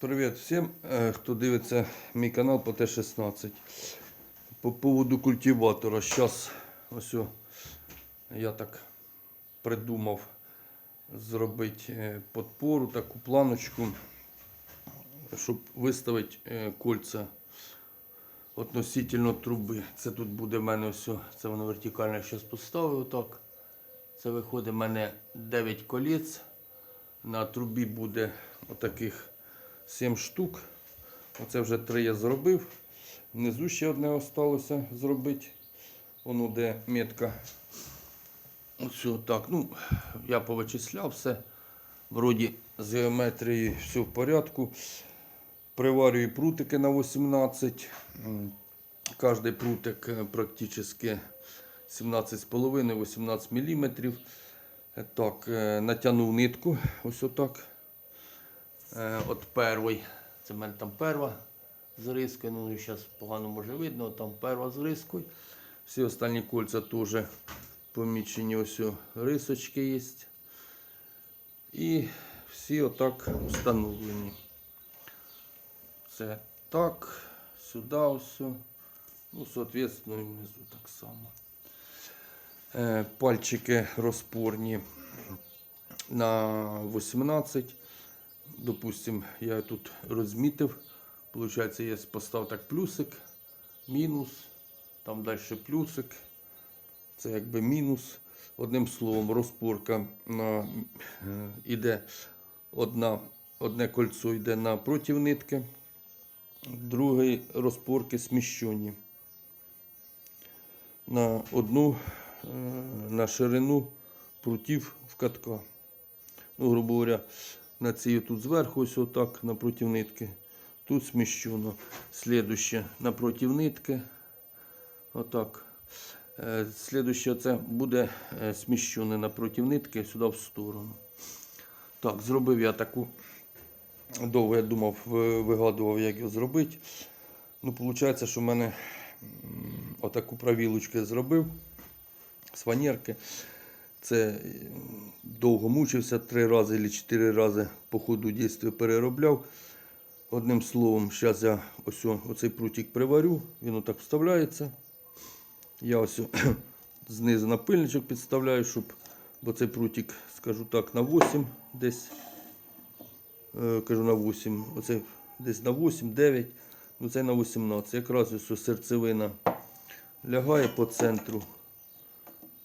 Привіт всім, е, хто дивиться мій канал по Т-16. По поводу культиватора. Зараз ось я так придумав зробити е, подпору, таку планочку, щоб виставити е, кольця относительно труби. Це тут буде в мене ось, це воно вертикально я поставив отак. Це виходить в мене 9 колець. На трубі буде отаких 7 штук. Оце вже 3 я зробив. Внизу ще одне осталося зробити. Воно де метка. Ось так. Ну, я повичисляв все. Вроді з геометрією все в порядку. Приварюю прутики на 18. М, Кожний прутик практично 17,5-18 мм. Так, е, натягнув нитку. Ось отак. Е, От перший. Це в мене там перва з рискою. Ну, зараз погано може видно, там перва з рискою. Всі останні кольця теж помічені. Ось рисочки є. І всі отак встановлені. Це так, сюди все. Ну, соответственно, і внизу так само. Е, Пальчики розпорні на 18. Допустим, я тут розмітив. Получається, я постав так плюсик, мінус, там далі плюсик. Це якби мінус. Одним словом, розпорка на, е, іде одна, одне кольцо йде на нитки, друге розпорки сміщені. На одну е, на ширину прутів в катка. Ну, грубо говоря, на цій тут зверху, ось отак, напроти нитки. Тут сміщено. Слідуще напроти нитки. Отак. Е, Слідуще це буде е, сміщене напроти нитки сюди в сторону. Так, зробив я таку. Довго я думав, вигадував, як його зробити. Ну, виходить, що в мене отаку правілочку зробив з фанерки. Це довго мучився, три рази чи чотири рази по ходу дійства переробляв. Одним словом, зараз я ось оцей прутик приварю, він отак вставляється. Я ось знизу напильничок підставляю, щоб, бо цей прутик, скажу так, на 8 десь. Е, кажу на 8, оце десь на 8, 9, ну на 18. Якраз ось серцевина лягає по центру.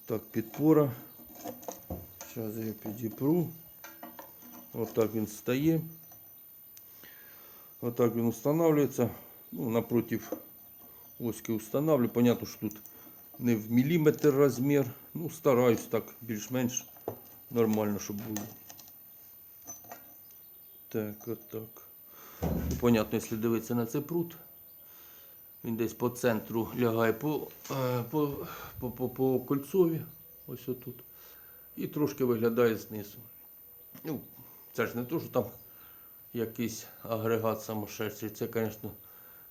Так, підпора. Зараз я підіпру. Отак він стає. Отак він встановлюється. Ну, напротив оськи встановлю. Понятно, що тут не в міліметр розмір. Ну, стараюсь так більш-менш нормально, щоб було. Так, отак. Ну, понятно, якщо дивитися на цей прут, він десь по центру лягає по, е, по, по, по, по кольцові. Ось отут. І трошки виглядає знизу. Ну, це ж не то, що там якийсь агрегат самошедший. Це, звісно,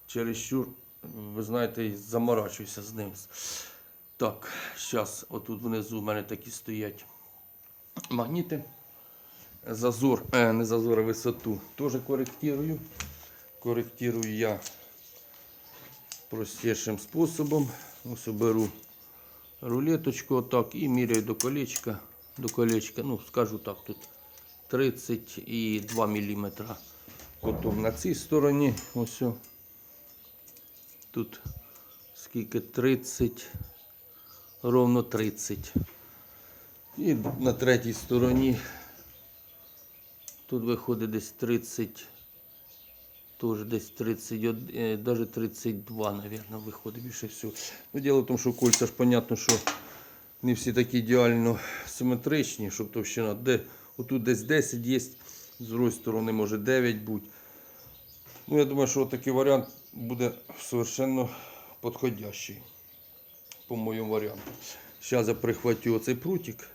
чересчур, ви знаєте, заморачуюся з ним. Так, зараз отут внизу в мене такі стоять магніти. Зазор, е, не зазор, а висоту теж коректирую. Коректирую я простішим способом. Ось беру рулеточку отак і міряю до колечка. До колечка, ну, скажу так, тут 32 мм. Потім на цій стороні, ось. Тут скільки 30, ровно 30. І на третій стороні тут виходить десь 30, теж десь 31, е, даже 32, мабуть, виходить більше всього. Ну, діло в тому, що кольця ж, понятно, що не всі такі ідеально симетричні, щоб товщина. Де, отут десь 10 є, з другої сторони може 9 бути. Ну, я думаю, що такий варіант буде совершенно підходящий по моєму варіанту. Зараз я прихватю оцей прутик.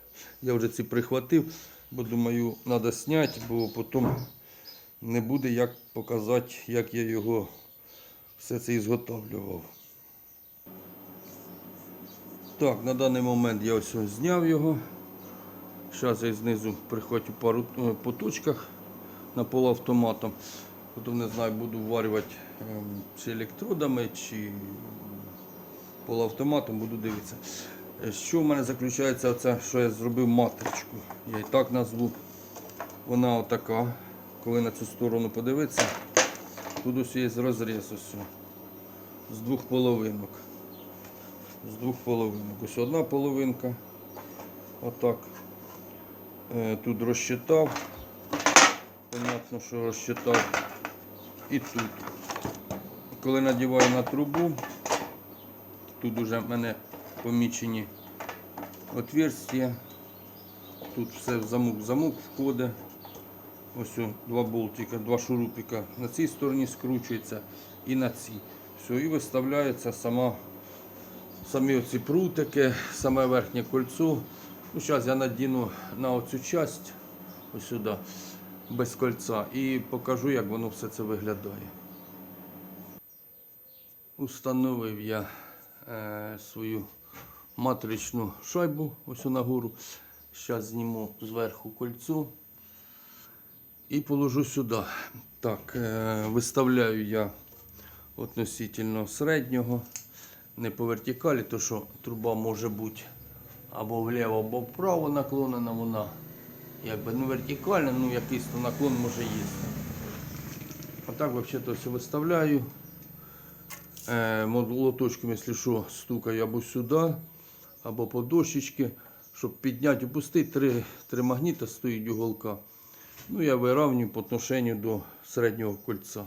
Я вже ці прихватив, бо думаю, треба зняти, бо потім не буде як показати, як я його все це ізготовлював. Так, на даний момент я ось зняв його. Зараз я знизу прихватю пару е, по точках на полуавтоматом. Потім не знаю, буду варювати ем, чи електродами, чи полуавтоматом, буду дивитися. Е, Що в мене заключається, оце, що я зробив матричку. Я і так назву. Вона отака. Коли на цю сторону подивитися, тут ось є розріз ось. З двох половинок. З двох половинок. Ось одна половинка. Отак. Е, Тут розчитав. Понятно, що розчитав. І тут. Коли надіваю на трубу, тут вже в мене помічені отверстия. Тут все в замок, в замок входить. Ось два болтика, два шурупика. На цій стороні скручується і на цій. Все, і виставляється сама, самі оці прутики, саме верхнє кольцо. Ну, зараз я надіну на оцю часть, ось сюди, без кольця, і покажу, як воно все це виглядає. Установив я е, свою матричну шайбу ось нагору. Зараз зніму зверху кольцо і положу сюди. Так, е, виставляю я относительно середнього, не по вертикалі, то що труба може бути або вліво, або вправо наклонена вона. Якби не вертикальна, ну якийсь то наклон може їсти. Отак взагалі все виставляю. Е, молоточком, якщо що, стукаю або сюди, або по дощечки, щоб підняти, опустити. Три, три магніта стоїть уголка. Ну, я виравнюю по отношенню до середнього кольця.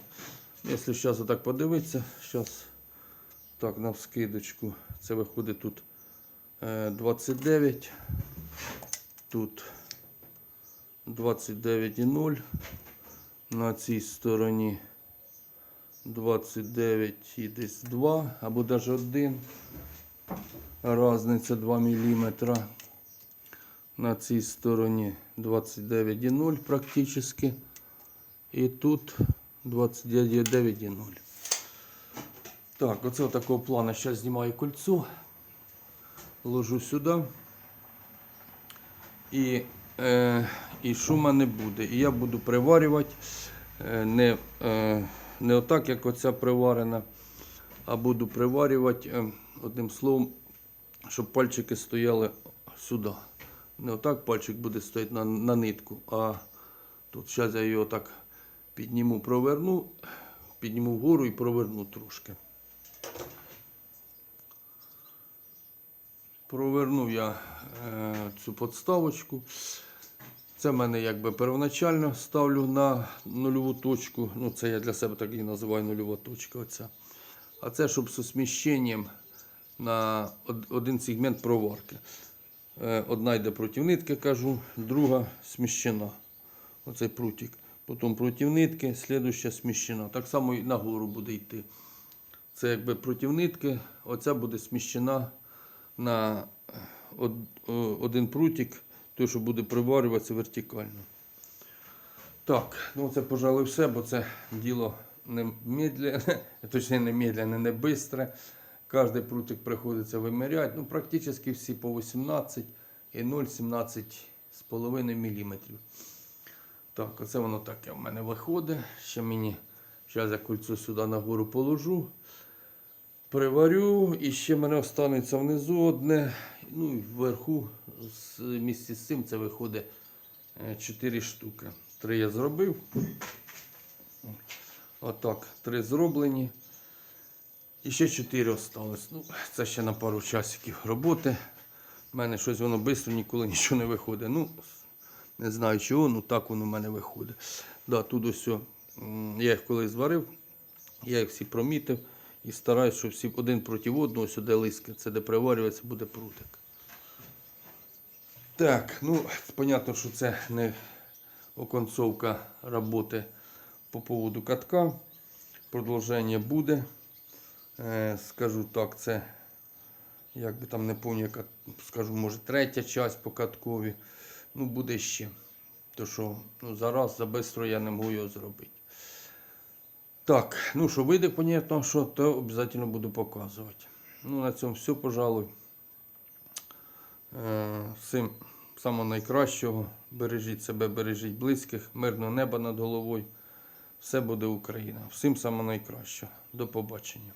Якщо зараз отак подивитися, зараз так на вскидочку, це виходить тут е, 29, тут 29,0, на цій стороні 29 і десь 2 або навіть 1. Разниця 2 мм. На цій стороні 29,0 практично. І тут 29,0. Так, оце такого плану. Зараз знімаю кольцо, ложу сюди. І, е, і шума не буде. І я буду приварювати е, не, е, не отак, як оця приварена, а буду приварювати е, одним словом, щоб пальчики стояли сюди. Не отак пальчик буде стояти на, на нитку, а тут зараз я його так підніму, проверну, підніму вгору і проверну трошки. Провернув я е, цю подставочку. Це в мене якби первоначально ставлю на нульову точку. Ну, це я для себе так і називаю нульова точка. Оця. А це щоб з сміщенням на один сегмент проварки. Е, Одна йде проти нитки, кажу, друга сміщена. Оцей прутик. Потім проти нитки, слідуща сміщена. Так само і нагору буде йти. Це якби проти нитки, оця буде сміщена на один прутик, той, що буде приварюватися вертикально. Так, ну це, пожалуй, все, бо це діло не медленне, точніше не медленне, не бистре. Кожний прутик приходиться виміряти. Ну, практично всі по 18 і 0,17 з половиною міліметрів. Так, оце воно таке в мене виходить. Ще мені, зараз я кольцо сюди нагору положу. Приварю і ще мене останеться внизу одне. Ну і вверху з місці з цим це виходить 4 штуки. Три я зробив. Отак, три зроблені. І ще 4 осталось. Ну, це ще на пару часиків роботи. У мене щось воно швидко ніколи нічого не виходить. Ну, не знаю чого, ну так воно в мене виходить. Да, тут ось, я їх коли зварив, я їх всі промітив і стараюсь, щоб всі один проти одного сюди лиски. Це де приварюється, буде прутик. Так, ну, понятно, що це не оконцовка роботи по поводу катка. Продовження буде. Е, скажу так, це як би там не яка, скажу, може третя часть по каткові. Ну, буде ще. То що ну, зараз за бистро я не можу його зробити. Так, ну що вийде, понятно, що, то обов'язково буду показувати. Ну, на цьому все, пожалуй. Е, всім самого найкращого. Бережіть себе, бережіть близьких, мирного неба над головою. Все буде Україна. Всім самого найкращого. До побачення.